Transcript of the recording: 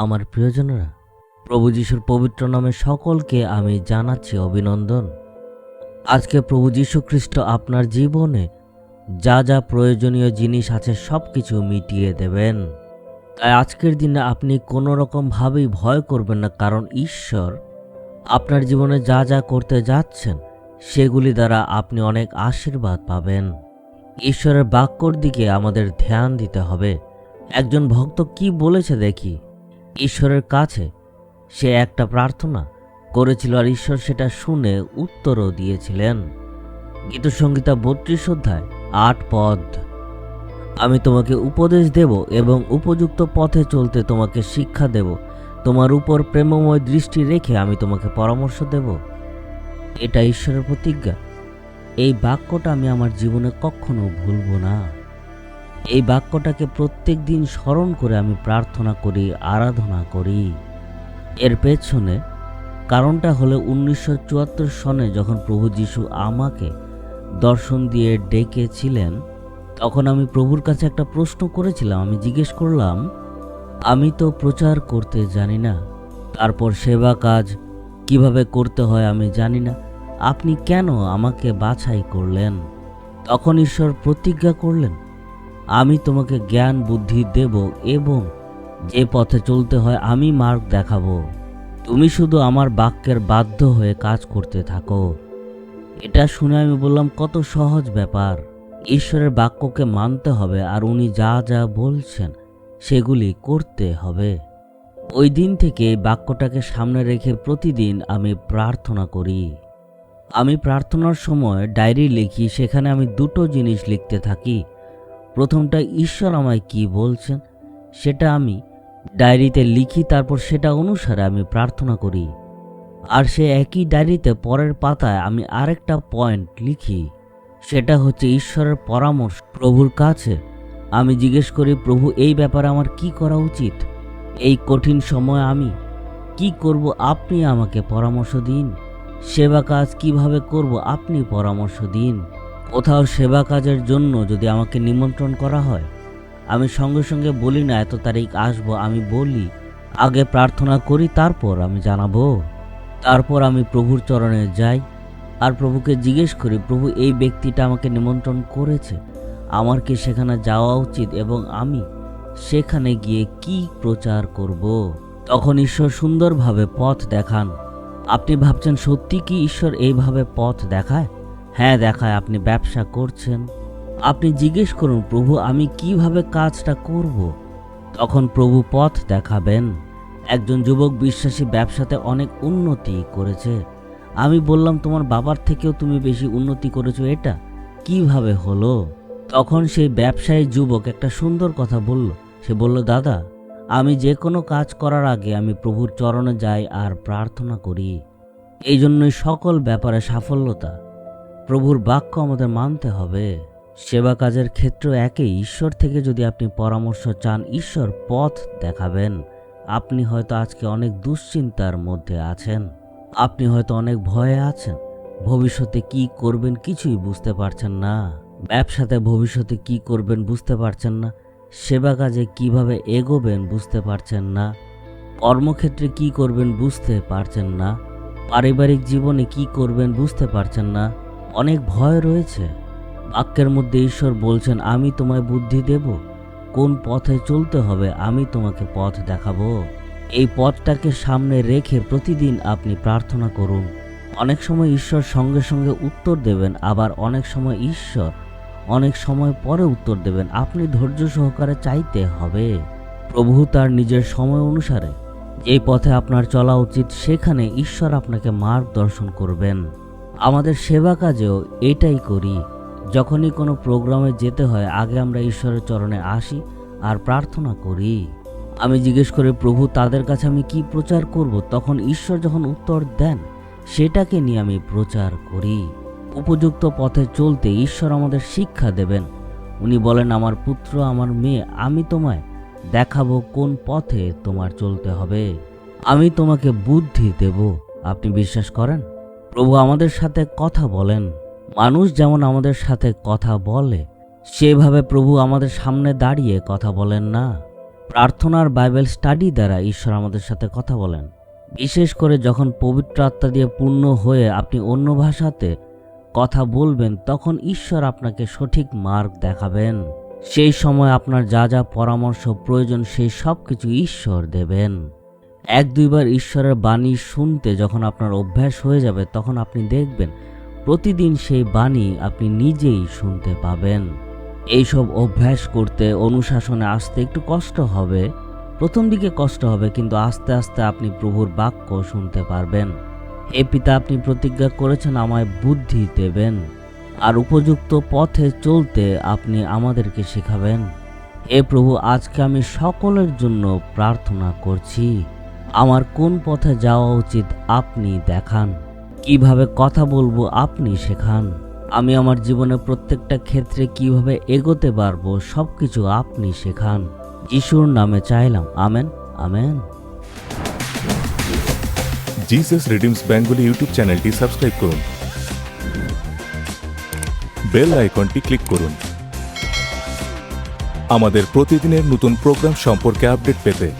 আমার প্রিয়জনেরা, প্রভু যিশুর পবিত্র নামে সকলকে আমি জানাচ্ছি অভিনন্দন। আজকে প্রভু যীশু খ্রিস্ট আপনার জীবনে যা যা প্রয়োজনীয় জিনিস আছে সব কিছু মিটিয়ে দেবেন। তাই আজকের দিনে আপনি কোনো রকমভাবেই ভয় করবেন না, কারণ ঈশ্বর আপনার জীবনে যা যা করতে যাচ্ছেন, সেগুলি দ্বারা আপনি অনেক আশীর্বাদ পাবেন। ঈশ্বরের বাক্যর দিকে আমাদের ধ্যান দিতে হবে। একজন ভক্ত কি বলেছে দেখি। ঈশ্বরের কাছে সে একটা প্রার্থনা করেছিল আর ঈশ্বর সেটা শুনে উত্তরও দিয়েছিলেন। গীতসংগীতা বত্রিশ অধ্যায় আট পদ, আমি তোমাকে উপদেশ দেব এবং উপযুক্ত পথে চলতে তোমাকে শিক্ষা দেব। তোমার উপর প্রেমময় দৃষ্টি রেখে আমি তোমাকে পরামর্শ দেব। এটা ঈশ্বরের প্রতিজ্ঞা। এই বাক্যটা আমি আমার জীবনে কখনো ভুলব না। এই বাক্যটাকে প্রত্যেক দিন স্মরণ করে আমি প্রার্থনা করি, আরাধনা করি। এর পেছনে কারণটা হলো উনিশশো চুয়াত্তর সনে যখন প্রভু যিশু আমাকে দর্শন দিয়ে ডেকেছিলেন, তখন আমি প্রভুর কাছে একটা প্রশ্ন করেছিলাম। আমি জিজ্ঞেস করলাম, আমি তো প্রচার করতে জানি না, তারপর সেবা কাজ কীভাবে করতে হয় আমি জানি না, আপনি কেন আমাকে বাছাই করলেন? তখন ঈশ্বর প্রতিজ্ঞা করলেন আমি তোমাকে জ্ঞান, বুদ্ধি দেব এবং যে পথে চলতে হয় আমি মার্গ দেখাবো। তুমি শুধু আমার বাক্যের বাধ্য হয়ে কাজ করতে থাকো। এটা শুনে আমি বললাম, কত সহজ ব্যাপার। ঈশ্বরের বাক্যকে মানতে হবে আর উনি যা যা বলছেন সেগুলি করতে হবে। ওই দিন থেকে বাক্যটাকে সামনে রেখে প্রতিদিন আমি প্রার্থনা করি। আমি প্রার্থনার সময় ডায়েরি লিখি, সেখানে আমি দুটো জিনিস লিখতে থাকি। প্রথমটা ঈশ্বর আমায় কি বলছেন, সেটা আমি ডায়েরিতে লিখি, তারপর সেটা অনুসারে আমি প্রার্থনা করি। আর সে একই ডায়েরিতে পরের পাতায় আমি আরেকটা পয়েন্ট লিখি, সেটা হচ্ছে ঈশ্বরের পরামর্শ প্রভুর কাছে। আমি জিজ্ঞেস করি, প্রভু, এই ব্যাপারে আমার কি করা উচিত? এই কঠিন সময় আমি কি করব? আপনি আমাকে পরামর্শ দিন। সেবা কাজ কীভাবে করব? আপনি পরামর্শ দিন। কোথাও সেবা কাজের জন্য যদি আমাকে নিমন্ত্রণ করা হয়, আমি সঙ্গে সঙ্গে বলি, না, এত তারিখ আসব, আমি বলি, আগে প্রার্থনা করি, তারপর আমি জানাব। তারপর আমি প্রভুর চরণে যাই আর প্রভুকে জিজ্ঞেস করি, প্রভু, এই ব্যক্তিটা আমাকে নিমন্ত্রণ করেছে? আমার কি সেখানে যাওয়া উচিত এবং আমি সেখানে গিয়ে কি প্রচার করব। তখন ঈশ্বর সুন্দরভাবে পথ দেখান। আপনি ভাবছেন, সত্যি কি ঈশ্বর এইভাবে পথ দেখায়? হ্যাঁ দেখায় আপনি ব্যবসা করছেন। আপনি জিজ্ঞেস করুন, প্রভু, আমি কীভাবে কাজটা করব। তখন প্রভু পথ দেখাবেন। একজন যুবক বিশ্বাসী ব্যবসাতে অনেক উন্নতি করেছে। আমি বললাম, তোমার বাবার থেকেও তুমি বেশি উন্নতি করেছ, এটা কীভাবে হলো? তখন সেই ব্যবসায়ী যুবক একটা সুন্দর কথা বলল। সে বলল, দাদা, আমি যে কোনো কাজ করার আগে আমি প্রভুর চরণে যাই আর প্রার্থনা করি। এই জন্যই সকল ব্যাপারে সাফল্যতা প্রভুর বাক্য আমাদের মানতে হবে। সেবা কাজের ক্ষেত্র একে ঈশ্বর থেকে যদি আপনি পরামর্শ চান, ঈশ্বর পথ দেখাবেন। আপনি হয়তো আজকে অনেক দুশ্চিন্তার মধ্যে আছেন। আপনি হয়তো অনেক ভয়ে আছেন। ভবিষ্যতে কি করবেন কিছুই বুঝতে পারছেন না। ব্যবসাতে ভবিষ্যতে কি করবেন বুঝতে পারছেন না। সেবা কাজে কীভাবে এগোবেন বুঝতে পারছেন না। কর্মক্ষেত্রে কি করবেন বুঝতে পারছেন না। পারিবারিক জীবনে কি করবেন বুঝতে পারছেন না। অনেক ভয় রয়েছে। বাক্যের মধ্যে ঈশ্বর বলছেন, আমি তোমায় বুদ্ধি দেব। কোন পথে চলতে হবে আমি তোমাকে পথ দেখাবো। এই পথটাকে সামনে রেখে প্রতিদিন আপনি প্রার্থনা করুন। অনেক সময় ঈশ্বর সঙ্গে সঙ্গে উত্তর দেবেন, আবার অনেক সময় ঈশ্বর অনেক সময় পরে উত্তর দেবেন। আপনি ধৈর্য সহকারে চাইতে হবে। প্রভু তার নিজের সময় অনুসারে যেই পথে আপনার চলা উচিত, সেখানে ঈশ্বর আপনাকে মার্গদর্শন করবেন। আমাদের সেবা কাজেও এটাই করি। যখনই কোনো প্রোগ্রামে যেতে হয়, আগে আমরা ঈশ্বরের চরণে আসি আর প্রার্থনা করি। আমি জিজ্ঞেস করে, প্রভু, তাদের কাছে আমি কি প্রচার করব? তখন ঈশ্বর যখন উত্তর দেন, সেটাকে নিয়ে আমি প্রচার করি। উপযুক্ত পথে চলতে ঈশ্বর আমাদের শিক্ষা দেবেন। উনি বলেন, আমার পুত্র, আমার মেয়ে, আমি তোমায় দেখাবো কোন পথে তোমার চলতে হবে। আমি তোমাকে বুদ্ধি দেব। আপনি বিশ্বাস করেন? প্রভু আমাদের সাথে কথা বলেন। মানুষ যেমন আমাদের সাথে কথা বলে, সেভাবে প্রভু আমাদের সামনে দাঁড়িয়ে কথা বলেন না। প্রার্থনার বাইবেল স্টাডি দ্বারা ঈশ্বর আমাদের সাথে কথা বলেন। বিশেষ করে যখন পবিত্র আত্মা দিয়ে পূর্ণ হয়ে আপনি অন্য ভাষাতে কথা বলবেন, তখন ঈশ্বর আপনাকে সঠিক মার্গ দেখাবেন। সেই সময় আপনার যা যা পরামর্শ প্রয়োজন, সেই সব কিছু ঈশ্বর দেবেন। এক দুইবার ঈশ্বরের বাণী শুনতে যখন আপনার অভ্যাস হয়ে যাবে, তখন আপনি দেখবেন প্রতিদিন সেই বাণী আপনি নিজেই শুনতে পাবেন। এইসব অভ্যাস করতে, অনুশাসনে আসতে একটু কষ্ট হবে। প্রথম দিকে কষ্ট হবে, কিন্তু আস্তে আস্তে আপনি প্রভুর বাক্য শুনতে পারবেন। এ পিতা, আপনি প্রতিজ্ঞা করেছেন আমায় বুদ্ধি দেবেন, আর উপযুক্ত পথে চলতে আপনি আমাদেরকে শেখাবেন। এ প্রভু, আজকে আমি সকলের জন্য প্রার্থনা করছি। আমার কোন পথে যাওয়া উচিত আপনি দেখান। কীভাবে কথা বলব আপনি শেখান। আমি আমার জীবনে প্রত্যেকটা ক্ষেত্রে কীভাবে এগোতে পারব সবকিছু আপনি শেখান। যিশুর নামে চাইলাম, amen amen. Jesus redeems Bengali YouTube চ্যানেলটি সাবস্ক্রাইব করুন। বেল আইকনটি ক্লিক করুন। আমাদের প্রতিদিনের নতুন প্রোগ্রাম সম্পর্কে আপডেট পেতে